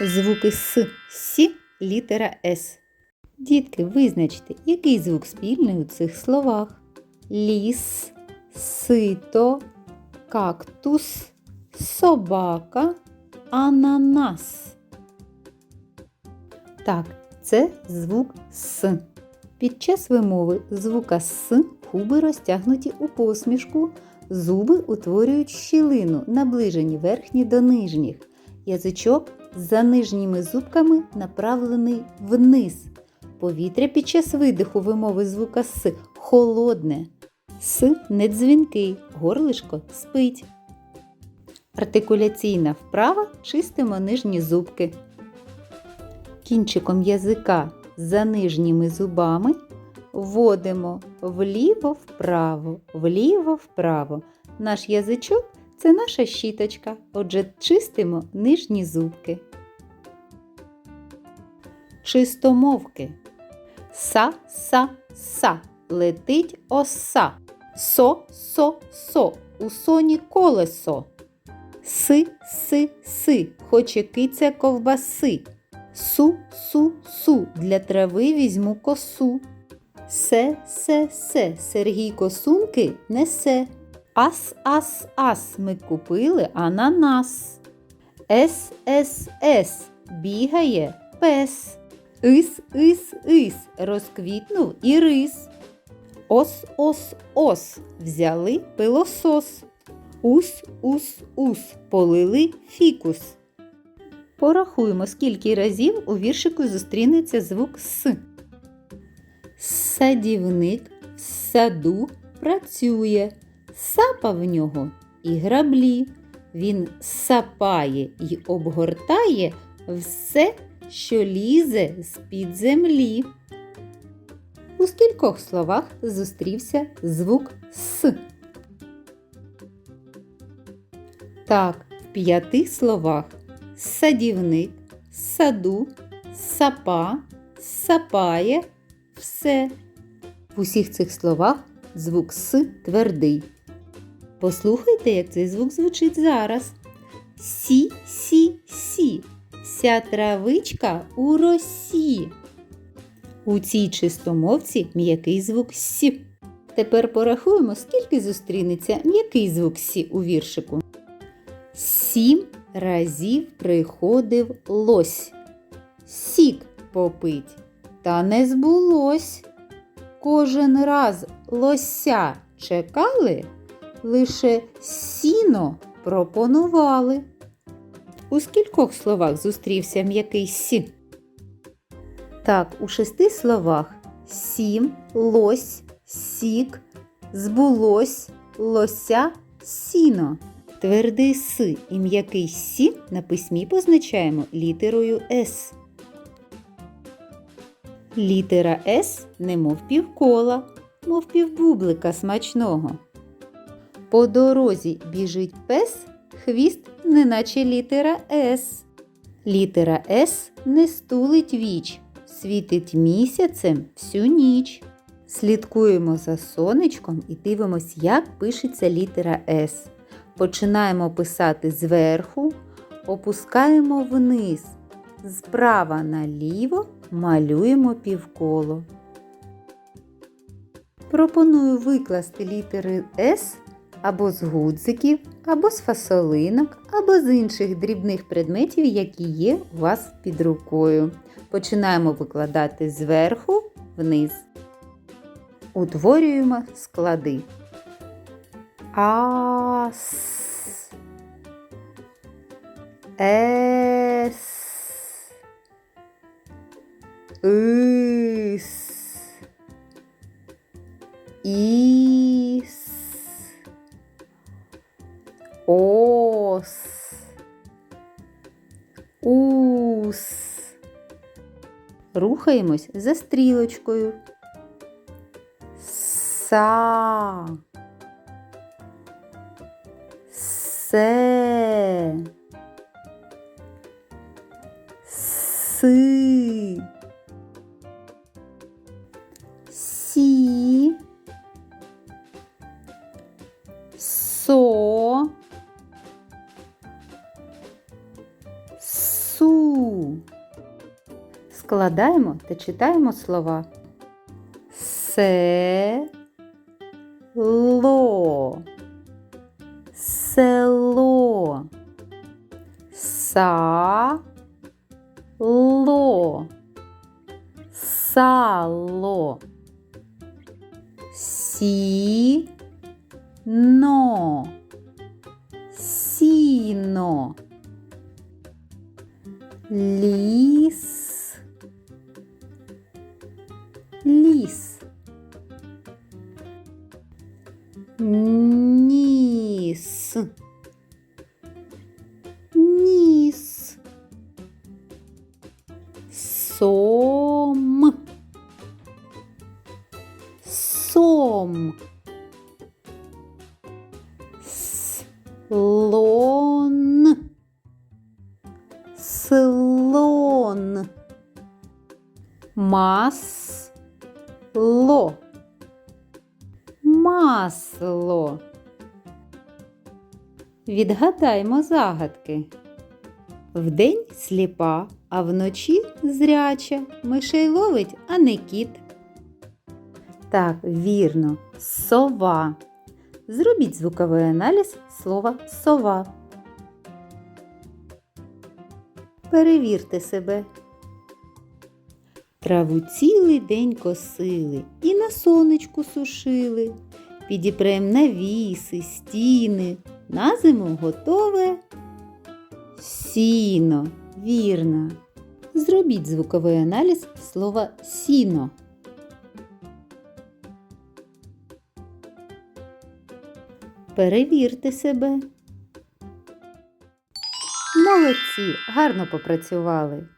Звуки С, Сі, літера С. Дітки, визначте, який звук спільний у цих словах. Ліс, сито, кактус, собака, ананас. Так, це звук С. Під час вимови звука С губи розтягнуті у посмішку, зуби утворюють щілину, наближені верхні до нижніх. Язичок за нижніми зубками направлений вниз. Повітря під час видиху вимови звука С холодне. С не дзвінкий, горлишко спить. Артикуляційна вправа чистимо нижні зубки. Кінчиком язика за нижніми зубами вводимо вліво-вправо, вліво-вправо. Наш язичок це наша щіточка, отже, чистимо нижні зубки. Чистомовки. Са, са, са. Летить оса. Со, со, со. У соні колесо. Си, си, си. Хоче киця ковбаси. Су, су, су. Для трави візьму косу. Се, се, се. Сергійко сумки несе. Ас, ас, ас. Ми купили ананас. Ес, ес, ес. Бігає пес. Ис, ис, ис. Розквітнув і рис. Ос, ос, ос. Взяли пилосос. Ус, ус, ус. Полили фікус. Порахуємо, скільки разів у віршику зустрінеться звук С. Садівник в саду працює, сапа в нього і граблі. Він сапає й обгортає все, що лізе з-під землі. У скількох словах зустрівся звук С. Так, в п'яти словах садівник, саду, сапа, сапає, все. В усіх цих словах звук С твердий. Послухайте, як цей звук звучить зараз. Сі, сі, сі. Вся травичка у росі. У цій чистомовці м'який звук Сі. Тепер порахуємо, скільки зустрінеться м'який звук Сі у віршику. Сім разів приходив лось. Сік попить, та не збулось. Кожен раз лося чекали, лише сіно пропонували. У скількох словах зустрівся м'який сі? Так, у шести словах сім, лось, сік, збулось, лося, сіно. Твердий С і м'який Сі на письмі позначаємо літерою С. Літера С немов півкола, мов півбублика смачного. По дорозі біжить пес, хвіст, неначе літера С. Літера С не стулить віч, світить місяцем всю ніч. Слідкуємо за сонечком і дивимось, як пишеться літера С. Починаємо писати зверху, опускаємо вниз. Справа наліво малюємо півколо. Пропоную викласти літери С або з гудзиків, або з фасолинок, або з інших дрібних предметів, які є у вас під рукою. Починаємо викладати зверху вниз. Утворюємо склади. Ас. Ес. Ос. Ус. Рухаємось за стрілочкою. Са. Се. Си. Складаємо та читаємо слова. Село. Село. Сало. Сало. Сіно. Сіно. Ліс. Сом. Сом. Слон. Слон. Масло. Масло. Відгадаймо загадки. Вдень сліпа, а вночі зряча. Мишей ловить, а не кіт. Так, вірно, сова. Зробіть звуковий аналіз слова сова. Перевірте себе. Траву цілий день косили і на сонечку сушили. Підіпрем навіси, стіни. На зиму готове сіно. Вірно. Зробіть звуковий аналіз слова сіно. Перевірте себе. Молодці, гарно попрацювали.